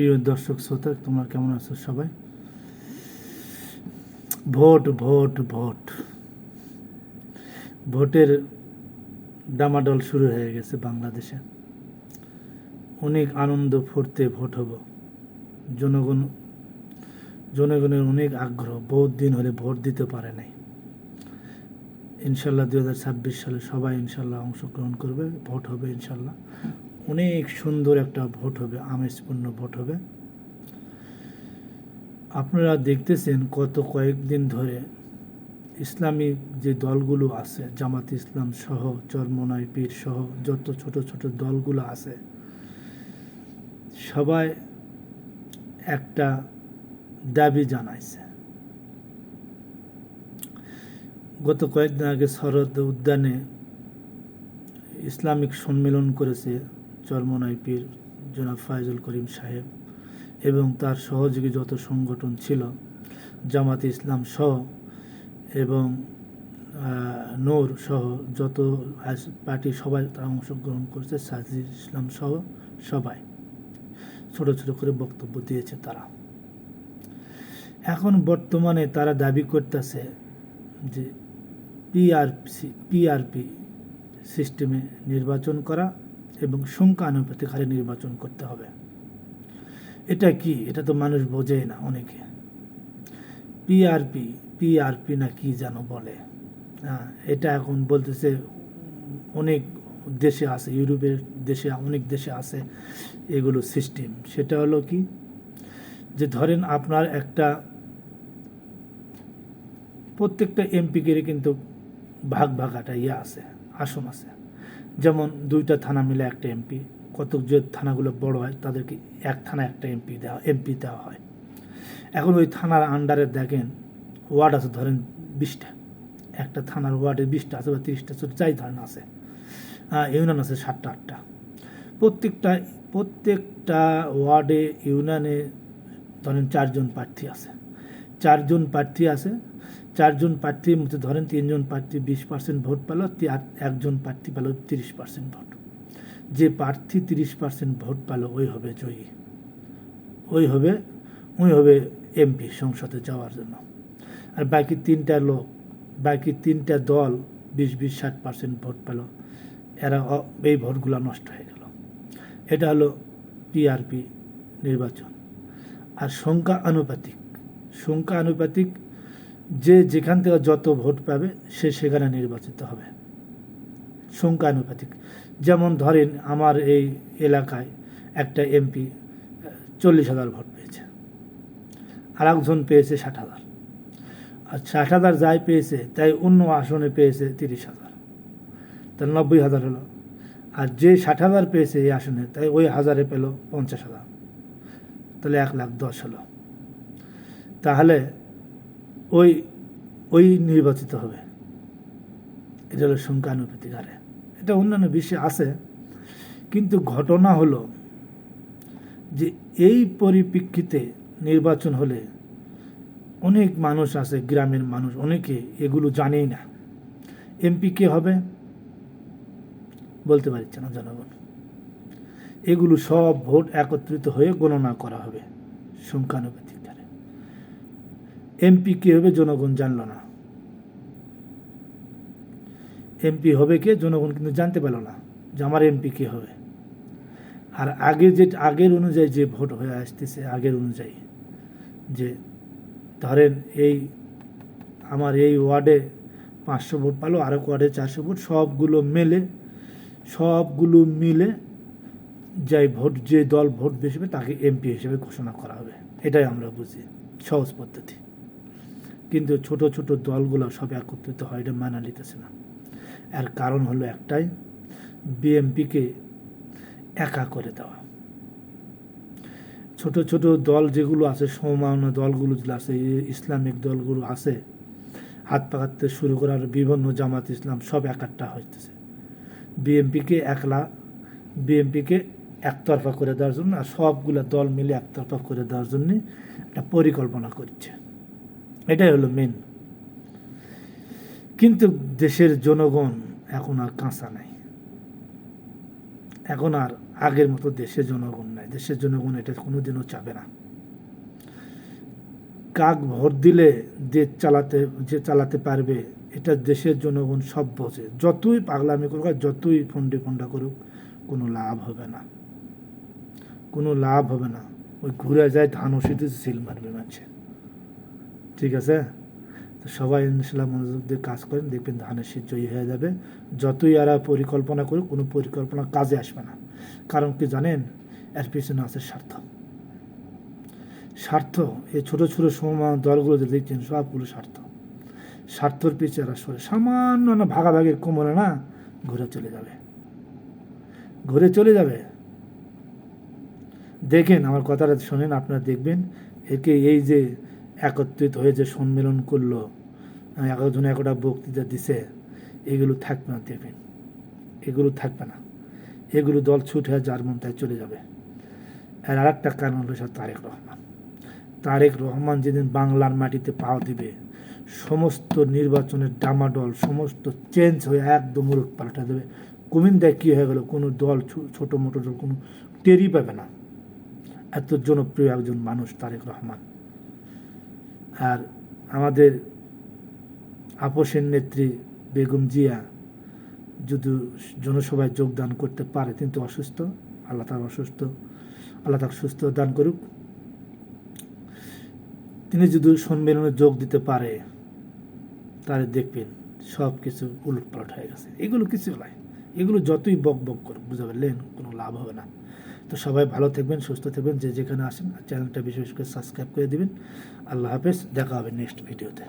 প্রিয় দর্শক, শ্রোতা, তোমরা কেমন আছো সবাই? Vote vote vote. ভোটের ডামাডল শুরু হয়ে গেছে বাংলাদেশে। অনেক আনন্দ ফুর্তে ভোট হব। জনগণ, জনগণের অনেক আগ্রহ, বহুত দিন হলে ভোট দিতে পারে নাই। ইনশাল্লাহ দু হাজার ছাব্বিশ সালে সবাই ইনশাল্লাহ অংশগ্রহণ করবে, ভোট হবে ইনশাল্লাহ। অনেক সুন্দর একটা ভোট হবে, আমেজপূর্ণ ভোট হবে। আপনারা দেখতেছেন কত কয়েকদিন ধরে ইসলামিক যে দলগুলো আছে, জামাত ইসলাম সহ, চরমনাই পীর সহ, যত ছোট ছোট দলগুলো আছে, সবাই একটা দাবি জানাইছে। গত কয়েকদিন আগে শরৎ উদ্যানে ইসলামিক সম্মেলন করেছে চরমনাই পীর জনাব ফায়জুল করিম সাহেব এবং তার সহযোগী যত সংগঠন ছিল, জামাতে ইসলাম সহ এবং নূর সহ যত পার্টি সবাই তারা অংশগ্রহণ করেছে, সাজিদ ইসলাম সহ সবাই। ছোট ছোট করে বক্তব্য দিয়েছে তারা। এখন বর্তমানে তারা দাবি করতেছে যে, পিআরসি, পিআরপি সিস্টেমে নির্বাচন করা এবং সংখ্যা আনুপাতিক হারে নির্বাচন করতে হবে। এটা কি? এটা তো মানুষ বোঝেই না অনেকে। পিআরপি পিআরপি না কি যেন বলে। হ্যাঁ এটা এখন বলতেছে অনেক দেশে আছে, ইউরোপের দেশে, অনেক দেশে আছে এগুলো সিস্টেম সেটা হলো কি? যে ধরেন আপনার একটা প্রত্যেকটা এমপিকে কিন্তু ভাগ ভাগ একটা ইয়ে আছে, আসন আছে। যেমন দুইটা থানা মিলে একটা এমপি কত যে থানাগুলো বড় হয় তাদেরকে এক থানা একটা এমপি দেওয়া এমপি দেওয়া হয়। এখন ওই থানার আন্ডারে দেখেন ওয়ার্ড আছে ধরেন বিশটা, একটা থানার ওয়ার্ডে বিশটা আছে বা তিরিশটা যাই ধরেন আছে ইউনিয়ন আছে সাতটা, আটটা। প্রত্যেকটা প্রত্যেকটা ওয়ার্ডে, ইউনিয়নে ধরেন চারজন প্রার্থী আছে। চারজন প্রার্থী আছে চারজন প্রার্থীর মধ্যে ধরেন তিনজন প্রার্থী বিশ পার্সেন্ট ভোট পেল একজন প্রার্থী পেল তিরিশ পার্সেন্ট ভোট। যে প্রার্থী তিরিশ পার্সেন্ট ভোট পেল, ওই হবে জয়ী। ওই হবে ওই হবে এমপি সংসদে যাওয়ার জন্য। আর বাকি তিনটা লোক, বাকি তিনটা দল বিশ বিশ ষাট পার্সেন্ট ভোট পেল। এরা এই ভোটগুলো নষ্ট হয়ে গেল। এটা হলো পিআরপি নির্বাচন। আর সংখ্যা আনুপাতিক সংখ্যা আনুপাতিক যে যেখান থেকে যত ভোট পাবে, সে সেখানে নির্বাচিত হবে। সংখ্যানুপাতিক। যেমন ধরেন, আমার এই এলাকায় একটা এমপি চল্লিশ হাজার ভোট পেয়েছে। আর একজন পেয়েছে ষাট হাজার। আর ষাট হাজার যাই পেয়েছে, তাই অন্য আসনে পেয়েছে তিরিশ হাজার। তাহলে নব্বই হাজার হলো। আর যে ষাট হাজার পেয়েছে এই আসনে, তাই ওই হাজারে পেল পঞ্চাশ হাজার। তাহলে এক লাখ দশ হলো। তাহলে ওই ওই নির্বাচিত হবে। এটা হলো সংখ্যানুপাতিক হারে। এটা অন্যান্য বিষয়ে আছে, কিন্তু ঘটনা হলো যে এই পরিপ্রেক্ষিতে নির্বাচন হলে অনেক মানুষ আছে, গ্রামের মানুষ, অনেকে এগুলো জানেই না। এমপি কে হবে? বলতে পারছে না জনগণ। এগুলো সব ভোট একত্রিত হয়ে গণনা করা হবে সংখ্যানুপাতিক এমপি কে হবে, জনগণ জানল না। এমপি হবে কে, জনগণ কিন্তু জানতে পারল না যে আমার এমপি কে হবে। আর আগে যে, আগের অনুযায়ী যে ভোট হয়ে আসতেছে, আগের অনুযায়ী যে ধরেন এই আমার এই ওয়ার্ডে পাঁচশো ভোট পালো, আরেক ওয়ার্ডে চারশো ভোট, সবগুলো মেলে, সবগুলো মিলে যাই ভোট, যে দল ভোট বেশি তাকে এমপি হিসেবে ঘোষণা করা হবে। এটাই আমরা বুঝি, সহজ পদ্ধতি। কিন্তু ছোট ছোট দলগুলো সব একত্রিত হয়, এটা মানা নিতেছে না। এর কারণ হলো একটাই বিএমপিকে একা করে দেওয়া। ছোট ছোট দল যেগুলো আছে সমমানা দলগুলো যেগুলো আছে, ইসলামিক দলগুলো আছে, হাত পাকাতে শুরু করার বিভিন্ন জামাত ইসলাম সব একাট্টা হইতেছে। বিএমপিকে একলা বিএমপিকে একতরফা করে দেওয়ার জন্য, আর সবগুলো দল মিলে একতরফা করে দেওয়ার জন্যে একটা পরিকল্পনা করছে। এটাই হলো মেন কিন্তু দেশের জনগণ এখন আর কাঁচা নাই। এখন আর আগের মতো দেশের জনগণ নাই। দেশের জনগণ এটা কোনোদিনও চাবে না। কাক ভর দিলে যে চালাতে যে চালাতে পারবে, এটা দেশের জনগণ সব বোঝে। যতই পাগলামি করুক আর যতই ফন্ডে ফন্ডা করুক, কোনো লাভ হবে না। কোনো লাভ হবে না। ওই ঘুরে যায় ধান ওষুধে সিল মারবে মানুষে। ঠিক আছে? তো সবাই ইনশাল্লাহ মনোযোগ দিয়ে কাজ করেন, দেখবেন ধানের শীত জয়ী হয়ে যাবে। যতই এরা পরিকল্পনা করুক, কোনো পরিকল্পনা কাজে আসবে না। কারণ কি জানেন? এর পিছনে আছে স্বার্থ। স্বার্থ, এই ছোট ছোট সমান দলগুলো যে দেখছেন, সবগুলো স্বার্থ। স্বার্থর পিছিয়ে এরা সরে, সামান্য না ভাগাভাগির কোমরে না ঘুরে চলে যাবে। ঘুরে চলে যাবে। দেখেন, আমার কথাটা শোনেন, আপনারা দেখবেন, একে এই যে একত্রিত হয়ে যে সম্মেলন করল এক একজন একটা বক্তৃতা দিছে, এগুলো থাকবে না দেখবেন এগুলো থাকবে না। এগুলো দল ছুট হয়ে যার মন তাই চলে যাবে। আর আরেকটা কারণ হলো তারেক রহমান। তারেক রহমান যেদিন বাংলার মাটিতে পা দিবে, সমস্ত নির্বাচনের ডামাডল, সমস্ত চেঞ্জ হয়ে একদম উলট পাল্টা দেবে। কুমিন্দায় কী হয়ে গেল? কোনো দল ছোট মোটো দল, কোনো টেরই পাবে না। এত জনপ্রিয় একজন মানুষ তারেক রহমান। আর আমাদের আপোষের নেত্রী বেগম জিয়া যদি জনসভায় যোগদান করতে পারে কিন্তু অসুস্থ, আল্লাহ তার অসুস্থ, আল্লাহ তাকে সুস্থ দান করুক। তিনি যদি সম্মেলনে যোগ দিতে পারে, তাহলে দেখবেন সব কিছু উলটপালট হয়ে গেছে। এগুলো কিছু নয়। এগুলো যতই বক বক করুক বুঝতে পারলেন কোনো লাভ হবে না। তো সবাই ভালো থাকবেন, সুস্থ থাকবেন, যে যেখানে আসেন চ্যানেলটা বিশেষ করে সাবস্ক্রাইব করে দেবেন। আল্লাহ হাফেজ, দেখা হবে নেক্সট ভিডিওতে।